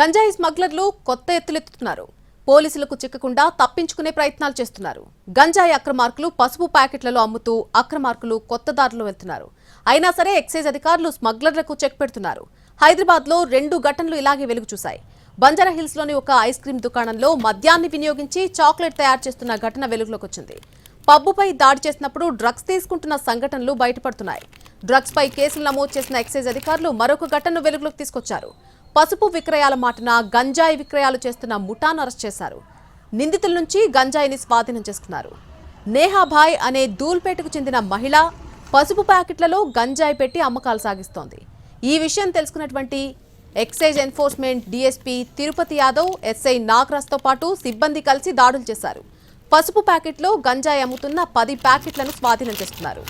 గంజాయి స్మగ్లర్లు కొత్త ఎత్తులెత్తుతున్నారు. పోలీసులకు చిక్కకుండా తప్పించుకునే ప్రయత్నాలు చేస్తున్నారు. గంజాయి అక్రమార్కులు పసుపు ప్యాకెట్లలో అమ్ముతూ అక్రమార్కులు కొత్త దారిలో వెళ్తున్నారు. అయినా సరే ఎక్సైజ్ అధికారులు స్మగ్లర్లకు చెక్ పెడుతున్నారు. హైదరాబాద్లో రెండు ఘటనలు ఇలాగే వెలుగు చూశాయి. బంజారాహిల్స్లోని ఒక ఐస్ క్రీం దుకాణంలో మద్యాన్ని వినియోగించి చాక్లెట్ తయారు చేస్తున్న ఘటన వెలుగులోకి వచ్చింది. పబ్బుపై దాడి చేసినప్పుడు డ్రగ్స్ తీసుకుంటున్న సంఘటనలు బయటపడుతున్నాయి. డ్రగ్స్ పై కేసులు నమోదు చేసిన ఎక్సైజ్ అధికారులు మరొక ఘటనను వెలుగులోకి తీసుకొచ్చారు. పసుపు విక్రయాల మాటన గంజాయి విక్రయాలు చేస్తున్న ముఠాను అరెస్ట్ చేశారు. నిందితుల నుంచి గంజాయిని స్వాధీనం చేసుకున్నారు. నేహాభాయ్ అనే దూల్పేటకు చెందిన మహిళ పసుపు ప్యాకెట్లలో గంజాయి పెట్టి అమ్మకాలు సాగిస్తోంది. ఈ విషయం తెలుసుకున్నటువంటి excise enforcement DSP Tirupati Yadav SI నాగరాజ్తో పాటు సిబ్బంది కలిసి దాడులు చేశారు. పసుపు ప్యాకెట్లో గంజాయి అమ్ముతున్న పది ప్యాకెట్లను స్వాధీనం చేస్తున్నారు